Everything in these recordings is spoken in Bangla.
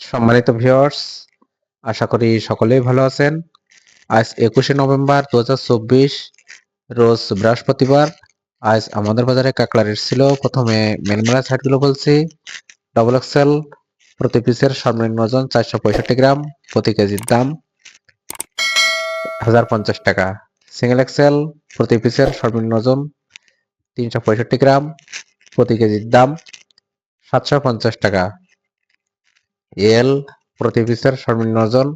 সম্মানিত ভিউয়ার্স আশা করি সকলেই ভালো আছেন। আজ একুশে নভেম্বর দু হাজার চব্বিশ, রোজ বৃহস্পতিবার। আজ আমাদের বাজারে কাঁকড়া রেট ছিল, প্রথমে মেনমেলা সাইডগুলো বলছি। ডবল এক্সেল প্রতি পিসের সর্বনিম্ন ওজন চারশো পঁয়ষট্টি গ্রাম, প্রতি কেজির দাম হাজার পঞ্চাশ টাকা। সিঙ্গেল এক্সেল প্রতি পিসের সর্বনিম্ন ওজন তিনশো পঁয়ষট্টি গ্রাম, প্রতি কেজির দাম সাতশো পঞ্চাশ টাকা। এল প্রতি পিসের সর্বনিম্ন ওজন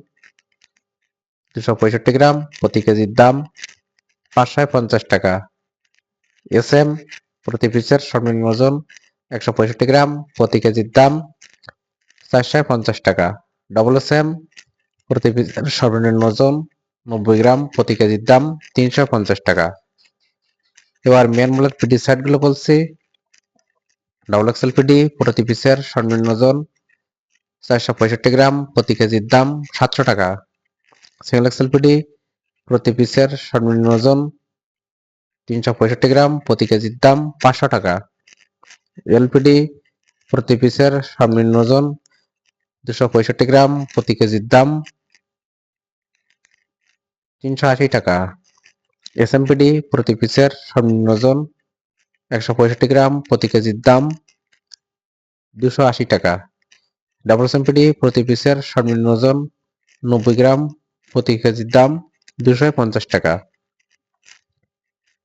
দুশো পঁয়ষট্টি গ্রাম প্রতি কেজির দাম পাঁচশো পঞ্চাশ টাকা। এস এম প্রতি পিসের সর্বনিম্ন ওজন একশো পঁয়ষট্টি গ্রাম প্রতি কেজির দাম চারশো পঞ্চাশ টাকা। ডবল এস এম প্রতি পিসের সর্বনিম্ন ওজন নব্বই গ্রাম প্রতি কেজির দাম তিনশো পঞ্চাশ টাকা। এবার মেন মূলত পিডি সাইডগুলো বলছি। ডবল এক্সেল পিডি প্রতি পিসের সর্বনিম্ন ওজন চারশো পঁয়ষট্টি গ্রাম প্রতি কেজির দাম সাতশো টাকা। সিঙ্গেল এক্সেল পিডি প্রতি পিসের সর্বনিম্ন ওজন তিনশো পঁয়ষট্টি গ্রাম প্রতি কেজির দাম পাঁচশো টাকা। এলপিডি প্রতি পিসের সর্বনিম্ন ওজন দুশো পঁয়ষট্টি গ্রাম প্রতি কেজির দাম তিনশো আশি টাকা। এসএমপিডি প্রতি পিসের সর্বনিম্ন ওজন একশো পঁয়ষট্টি গ্রাম প্রতি কেজির দাম দুশো আশি টাকা। ডাবল এসএমপিডি প্রতি পিসের সর্বনিম্ন ওজন নব্বই গ্রাম প্রতি কেজির দাম দুশো পঞ্চাশ টাকা।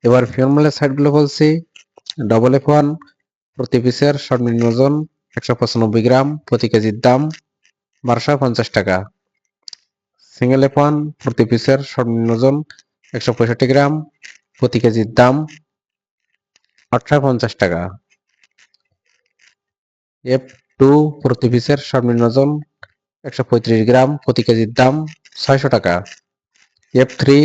এবার ফিওরমালের সাইডগুলো বলছি। ডবল এফ ওয়ান প্রতি পিসের সর্বনিম্ন ওজন একশো পঁচানব্বই গ্রাম প্রতি কেজির দাম বারোশো পঞ্চাশ টাকা। সিঙ্গেল এফ ওয়ান প্রতি পিসের সর্বনিম্ন ওজন একশো পঁয়ষট্টি গ্রাম প্রতি কেজির দাম আটশো পঞ্চাশ টাকা। এফ টু প্রতি পিসের সর্বনিম্ন ওজন একশো পঁয়ত্রিশ গ্রাম প্রতি কেজির দাম ছয়শো টাকা। এফ থ্রি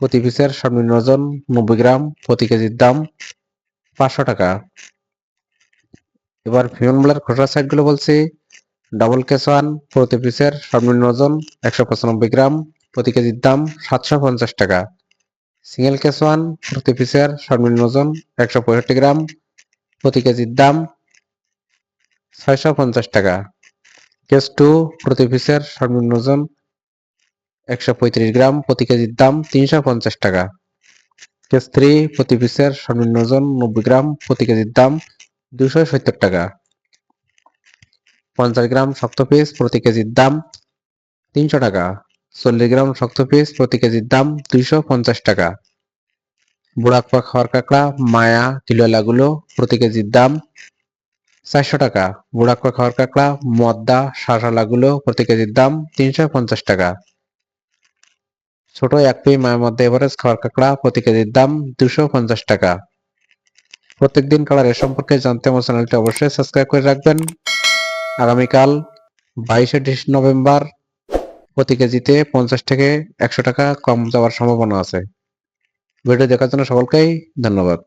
প্রতি পিসের সর্বনিম্ন ওজন নব্বই গ্রাম প্রতি কেজির দাম পাঁচশো টাকা। এবার ফিউনগুলার খোসা সাইডগুলো বলছি। ডাবল কেস ওয়ান প্রতি পিসের সর্বনিম্ন ওজন একশো পঁচানব্বই গ্রাম প্রতি কেজির দাম সাতশো পঞ্চাশ টাকা। সিঙ্গেল কেস ওয়ান প্রতি পিসের সর্বনিম্ন ওজন একশো পঁয়ষট্টি গ্রাম প্রতি কেজির দাম ছয়শো পঞ্চাশ টাকা। কেস টু, প্রতি পিসের সর্বনিম্ন ওজন একশো পঁয়ত্রিশ গ্রাম, প্রতি কেজির দাম তিনশো পঞ্চাশ টাকা। কেস থ্রি, প্রতি পিসের সর্বনিম্ন ওজন নব্বই গ্রাম, প্রতি কেজির দাম দুশো সত্তর টাকা। পঞ্চাশ গ্রাম শক্ত পিস, প্রতি কেজির দাম তিনশো টাকা। চল্লিশ গ্রাম শক্ত পিস, প্রতি কেজির দাম দুইশো পঞ্চাশ টাকা। বুড়াকপা খাওয়ার কাঁকড়া, মায়া তিললাগুলো প্রতি কেজির দাম চারশো টাকা। বুড়াকপা খাওয়ার কাঁকড়া, মদ্দা শাঁসালাগুলো প্রতি কেজির দাম তিনশো পঞ্চাশ টাকা। ছোট এক পি মায়ের মধ্যে এভারেজ খাওয়ার কাঁকড়া প্রতি কেজির দাম দুশো পঞ্চাশ টাকা। প্রত্যেকদিন কালার এ সম্পর্কে জানতে আমার চ্যানেলটি অবশ্যই সাবস্ক্রাইব করে রাখবেন। আগামীকাল বাইশে নভেম্বর প্রতি কেজিতে পঞ্চাশ থেকে একশো টাকা কম যাওয়ার সম্ভাবনা আছে। ভিডিও দেখার জন্য সকলকেই ধন্যবাদ।